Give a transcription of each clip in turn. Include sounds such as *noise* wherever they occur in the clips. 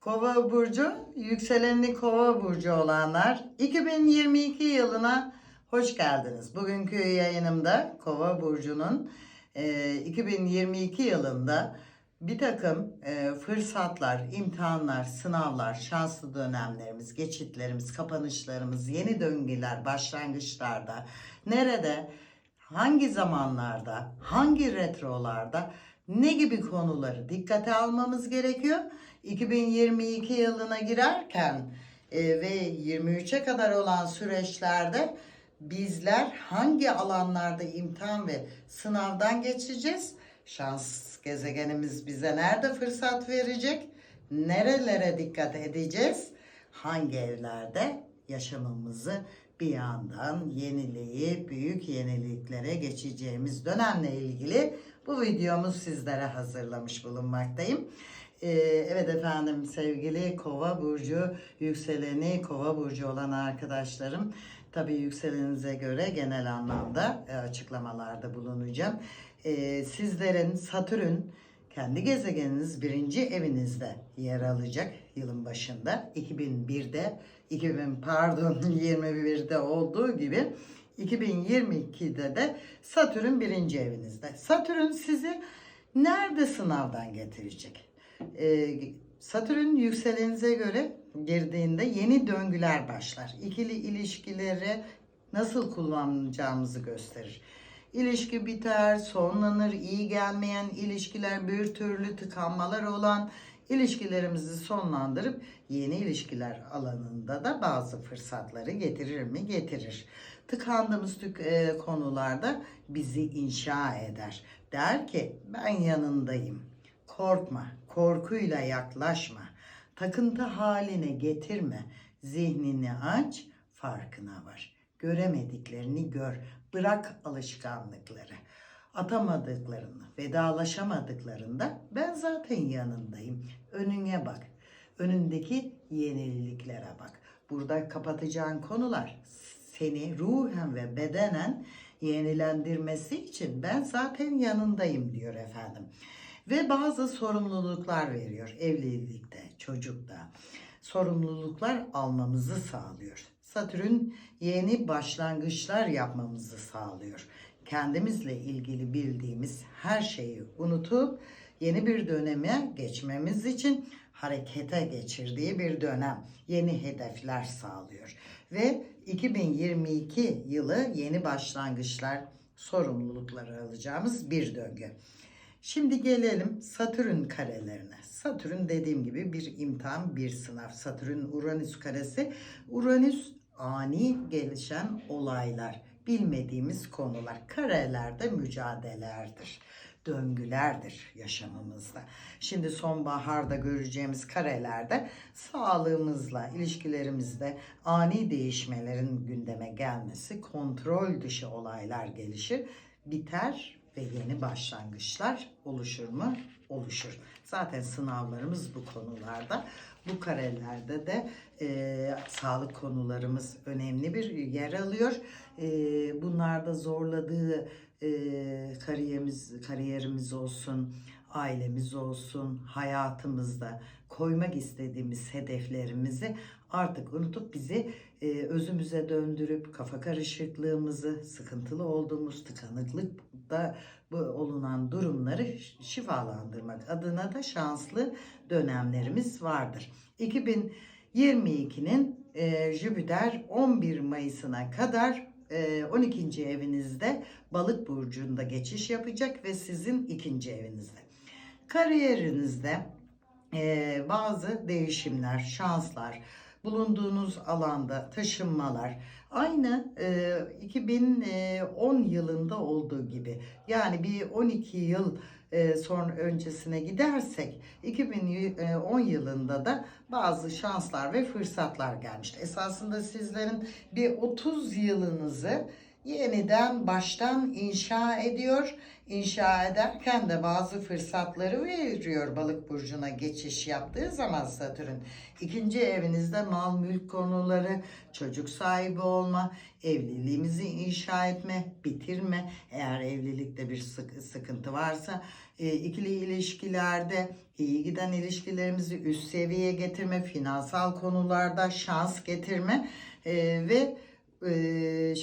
Kova burcu, yükselenli Kova burcu olanlar 2022 yılına hoş geldiniz. Bugünkü yayınımda Kova burcunun e, 2022 yılında bir takım e, fırsatlar, imtihanlar, sınavlar, şanslı dönemlerimiz, geçitlerimiz, kapanışlarımız, yeni döngüler, başlangıçlarda, nerede, hangi zamanlarda, hangi retrolarda ne gibi konuları dikkate almamız gerekiyor? 2022 yılına girerken e, ve 23'e kadar olan süreçlerde bizler hangi alanlarda imtihan ve sınavdan geçeceğiz? Şans gezegenimiz bize nerede fırsat verecek? Nerelere dikkat edeceğiz? Hangi evlerde yaşamımızı bir yandan yenileyip büyük yeniliklere geçeceğimiz dönemle ilgili bu videomu sizlere hazırlamış bulunmaktayım. Ee, evet efendim sevgili Kova burcu yükseleni Kova burcu olan arkadaşlarım tabii yükselenize göre genel anlamda e, açıklamalarda bulunacağım. Ee, sizlerin Satürn kendi gezegeniniz birinci evinizde yer alacak yılın başında 2001'de 2000 pardon *laughs* 21'de olduğu gibi 2022'de de Satürn birinci evinizde. Satürn sizi nerede sınavdan getirecek? Ee, Satürn yükselenize göre girdiğinde yeni döngüler başlar. İkili ilişkileri nasıl kullanacağımızı gösterir. İlişki biter, sonlanır, iyi gelmeyen ilişkiler, bir türlü tıkanmalar olan ilişkilerimizi sonlandırıp yeni ilişkiler alanında da bazı fırsatları getirir mi? Getirir. Tıkandığımız tük, e, konularda bizi inşa eder. Der ki ben yanındayım. Korkma, korkuyla yaklaşma. Takıntı haline getirme. Zihnini aç, farkına var. Göremediklerini gör. Bırak alışkanlıkları. Atamadıklarını, vedalaşamadıklarında ben zaten yanındayım. Önüne bak. Önündeki yeniliklere bak. Burada kapatacağın konular seni ruhen ve bedenen yenilendirmesi için ben zaten yanındayım diyor efendim. Ve bazı sorumluluklar veriyor evlilikte, çocukta. Sorumluluklar almamızı sağlıyor. Satürn yeni başlangıçlar yapmamızı sağlıyor. Kendimizle ilgili bildiğimiz her şeyi unutup yeni bir döneme geçmemiz için harekete geçirdiği bir dönem. Yeni hedefler sağlıyor. Ve 2022 yılı yeni başlangıçlar, sorumlulukları alacağımız bir döngü. Şimdi gelelim Satürn karelerine. Satürn dediğim gibi bir imtihan, bir sınav. Satürn Uranüs karesi. Uranüs ani gelişen olaylar, bilmediğimiz konular. Karelerde mücadelelerdir döngülerdir yaşamımızda. Şimdi sonbaharda göreceğimiz karelerde sağlığımızla, ilişkilerimizde ani değişmelerin gündeme gelmesi, kontrol dışı olaylar gelişir, biter ve yeni başlangıçlar oluşur mu? Oluşur. Zaten sınavlarımız bu konularda. Bu karelerde de e, sağlık konularımız önemli bir yer alıyor. E, bunlarda zorladığı e, kariyerimiz, kariyerimiz olsun, ailemiz olsun, hayatımızda koymak istediğimiz hedeflerimizi artık unutup bizi e, özümüze döndürüp kafa karışıklığımızı, sıkıntılı olduğumuz tıkanıklıkta bu olunan durumları şifalandırmak adına da şanslı dönemlerimiz vardır. 2022'nin e, Jüpiter 11 Mayıs'ına kadar e, 12. evinizde balık burcunda geçiş yapacak ve sizin ikinci evinizde. Kariyerinizde e, bazı değişimler, şanslar, bulunduğunuz alanda taşınmalar aynı e, 2010 yılında olduğu gibi yani bir 12 yıl e, sonra öncesine gidersek 2010 yılında da bazı şanslar ve fırsatlar gelmişti. Esasında sizlerin bir 30 yılınızı yeniden baştan inşa ediyor. İnşa ederken de bazı fırsatları veriyor balık burcuna geçiş yaptığı zaman Satürn. İkinci evinizde mal mülk konuları, çocuk sahibi olma, evliliğimizi inşa etme, bitirme. Eğer evlilikte bir sık- sıkıntı varsa e, ikili ilişkilerde iyi giden ilişkilerimizi üst seviyeye getirme, finansal konularda şans getirme e, ve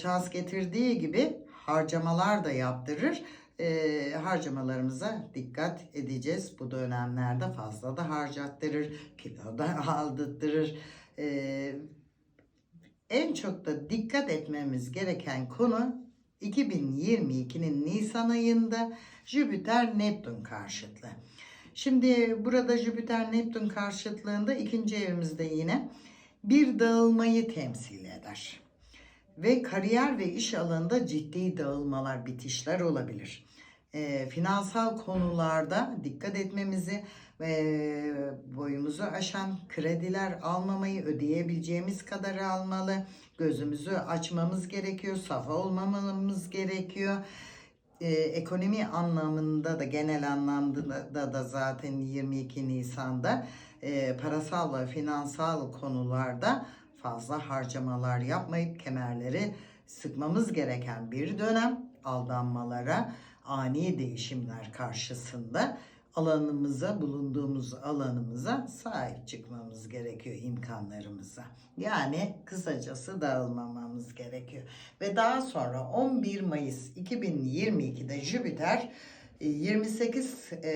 şans getirdiği gibi harcamalar da yaptırır. E, harcamalarımıza dikkat edeceğiz. Bu dönemlerde fazla da harcattırır, kilo da *laughs* aldırtırır. E, en çok da dikkat etmemiz gereken konu 2022'nin Nisan ayında Jüpiter Neptün karşıtlığı. Şimdi burada Jüpiter Neptün karşıtlığında ikinci evimizde yine bir dağılmayı temsil eder. Ve kariyer ve iş alanında ciddi dağılmalar, bitişler olabilir. Ee, finansal konularda dikkat etmemizi ve boyumuzu aşan krediler almamayı ödeyebileceğimiz kadar almalı. Gözümüzü açmamız gerekiyor, saf olmamamız gerekiyor. Ee, ekonomi anlamında da genel anlamda da, da zaten 22 Nisan'da e, parasal ve finansal konularda fazla harcamalar yapmayıp kemerleri sıkmamız gereken bir dönem aldanmalara, ani değişimler karşısında alanımıza, bulunduğumuz alanımıza sahip çıkmamız gerekiyor imkanlarımıza. Yani kısacası dağılmamamız gerekiyor. Ve daha sonra 11 Mayıs 2022'de Jüpiter e, 28 e,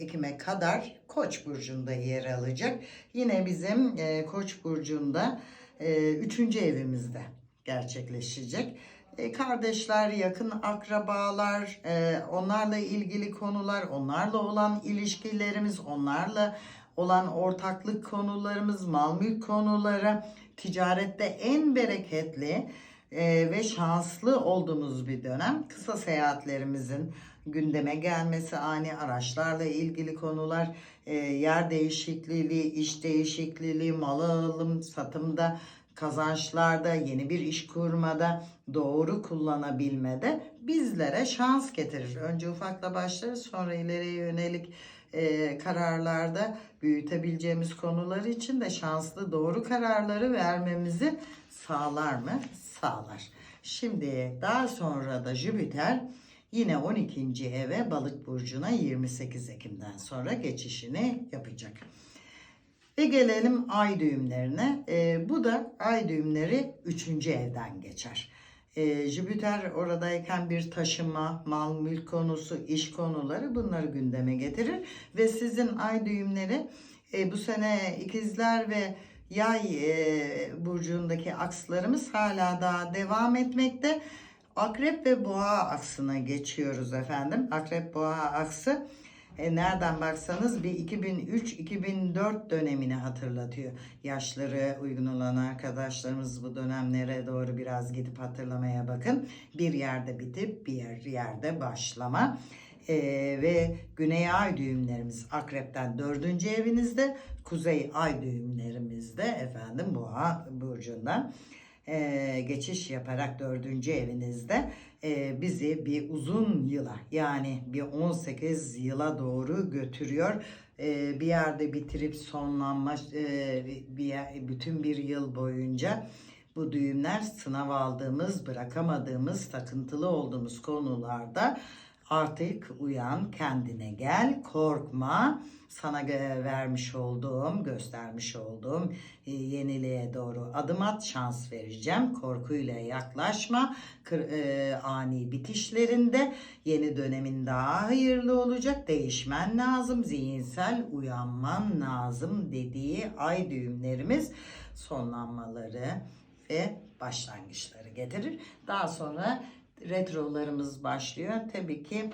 Ekim'e kadar Koç burcunda yer alacak. Yine bizim e, Koç burcunda 3. evimizde gerçekleşecek. E, Kardeşler, yakın akrabalar, e, onlarla ilgili konular, onlarla olan ilişkilerimiz, onlarla olan ortaklık konularımız, mal mülk konuları, ticarette en bereketli e, ve şanslı olduğumuz bir dönem. Kısa seyahatlerimizin gündeme gelmesi, ani araçlarla ilgili konular, e, yer değişikliği, iş değişikliği, mal alım, satımda, kazançlarda, yeni bir iş kurmada, doğru kullanabilmede bizlere şans getirir. Önce ufakla başlarız, sonra ileriye yönelik e, kararlarda büyütebileceğimiz konular için de şanslı doğru kararları vermemizi sağlar mı? Sağlar. Şimdi daha sonra da Jüpiter yine 12. eve balık burcuna 28 Ekim'den sonra geçişini yapacak. Ve gelelim ay düğümlerine. Ee, bu da ay düğümleri 3. evden geçer. Ee, Jüpiter oradayken bir taşıma, mal, mülk konusu, iş konuları bunları gündeme getirir. Ve sizin ay düğümleri e, bu sene ikizler ve yay e, burcundaki akslarımız hala daha devam etmekte. Akrep ve boğa aksına geçiyoruz efendim. Akrep boğa aksı e, nereden baksanız bir 2003-2004 dönemini hatırlatıyor. Yaşları uygun olan arkadaşlarımız bu dönemlere doğru biraz gidip hatırlamaya bakın. Bir yerde bitip bir yerde başlama. E, ve güney ay düğümlerimiz akrepten dördüncü evinizde, kuzey ay düğümlerimizde efendim boğa burcundan e, geçiş yaparak dördüncü evinizde e, bizi bir uzun yıla yani bir 18 yıla doğru götürüyor. E, bir yerde bitirip sonlanma e, bütün bir yıl boyunca bu düğümler sınav aldığımız, bırakamadığımız, takıntılı olduğumuz konularda artık uyan, kendine gel, korkma. Sana vermiş olduğum, göstermiş olduğum e, yeniliğe doğru adım at, şans vereceğim. Korkuyla yaklaşma. E, ani bitişlerinde yeni dönemin daha hayırlı olacak. Değişmen lazım, zihinsel uyanman lazım dediği ay düğümlerimiz sonlanmaları ve başlangıçları getirir. Daha sonra retrolarımız başlıyor. Tabii ki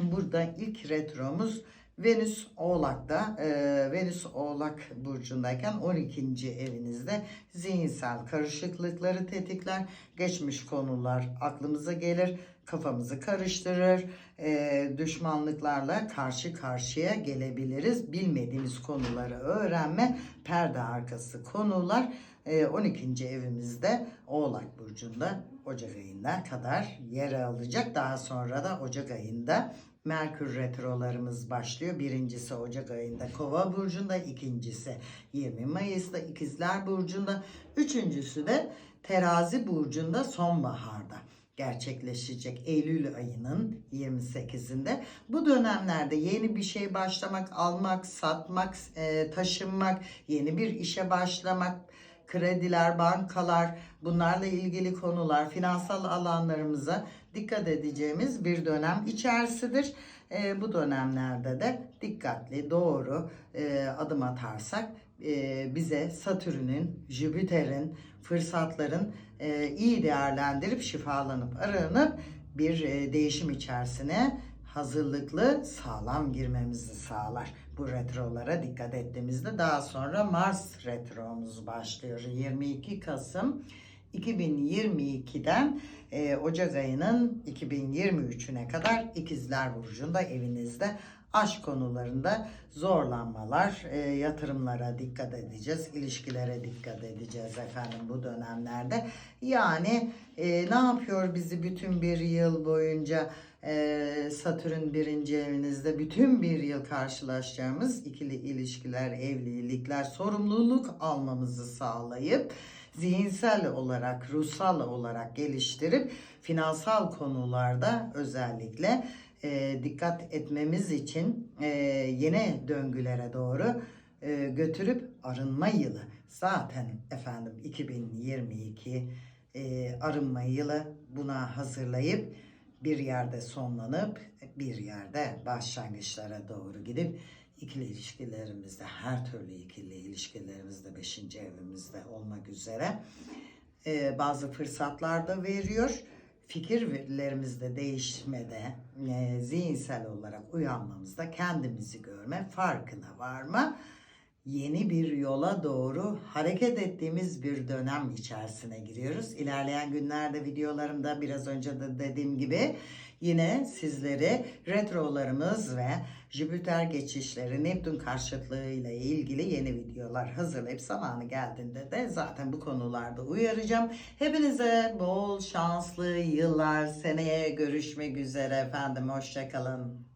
burada ilk retromuz Venüs Oğlak'ta, e, Venüs Oğlak burcundayken 12. evinizde zihinsel karışıklıkları tetikler. Geçmiş konular aklımıza gelir, kafamızı karıştırır. E, düşmanlıklarla karşı karşıya gelebiliriz. Bilmediğimiz konuları öğrenme, perde arkası konular. E, 12. evimizde Oğlak Burcu'nda Ocak ayına kadar yer alacak. Daha sonra da Ocak ayında Merkür retrolarımız başlıyor. Birincisi Ocak ayında Kova burcunda, ikincisi 20 Mayıs'ta İkizler burcunda, üçüncüsü de Terazi burcunda sonbaharda gerçekleşecek Eylül ayının 28'inde. Bu dönemlerde yeni bir şey başlamak, almak, satmak, e, taşınmak, yeni bir işe başlamak, krediler, bankalar, bunlarla ilgili konular, finansal alanlarımıza dikkat edeceğimiz bir dönem içerisidir. E, bu dönemlerde de dikkatli, doğru e, adım atarsak e, bize Satürn'ün, Jüpiter'in, fırsatların e, iyi değerlendirip şifalanıp aranıp bir e, değişim içerisine hazırlıklı sağlam girmemizi sağlar. Bu retrolara dikkat ettiğimizde daha sonra Mars retromuz başlıyor. 22 Kasım 2022'den e, Ocak ayının 2023'üne kadar İkizler Burcu'nda evinizde aşk konularında zorlanmalar, e, yatırımlara dikkat edeceğiz, ilişkilere dikkat edeceğiz efendim bu dönemlerde. Yani e, ne yapıyor bizi bütün bir yıl boyunca e, Satürn birinci evinizde bütün bir yıl karşılaşacağımız ikili ilişkiler, evlilikler, sorumluluk almamızı sağlayıp zihinsel olarak, ruhsal olarak geliştirip finansal konularda özellikle e, dikkat etmemiz için e, yeni döngülere doğru e, götürüp arınma yılı. Zaten efendim 2022 e, arınma yılı buna hazırlayıp bir yerde sonlanıp bir yerde başlangıçlara doğru gidip ikili ilişkilerimizde her türlü ikili ilişkilerimizde 5. evimizde olmak üzere e, bazı fırsatlar da veriyor. Fikirlerimizde değişmede, e, zihinsel olarak uyanmamızda kendimizi görme, farkına varma, yeni bir yola doğru hareket ettiğimiz bir dönem içerisine giriyoruz. İlerleyen günlerde videolarımda biraz önce de dediğim gibi yine sizleri retrolarımız ve Jüpiter geçişleri, Neptün karşıtlığı ile ilgili yeni videolar hazırlayıp zamanı geldiğinde de zaten bu konularda uyaracağım. Hepinize bol şanslı yıllar, seneye görüşmek üzere efendim. Hoşçakalın.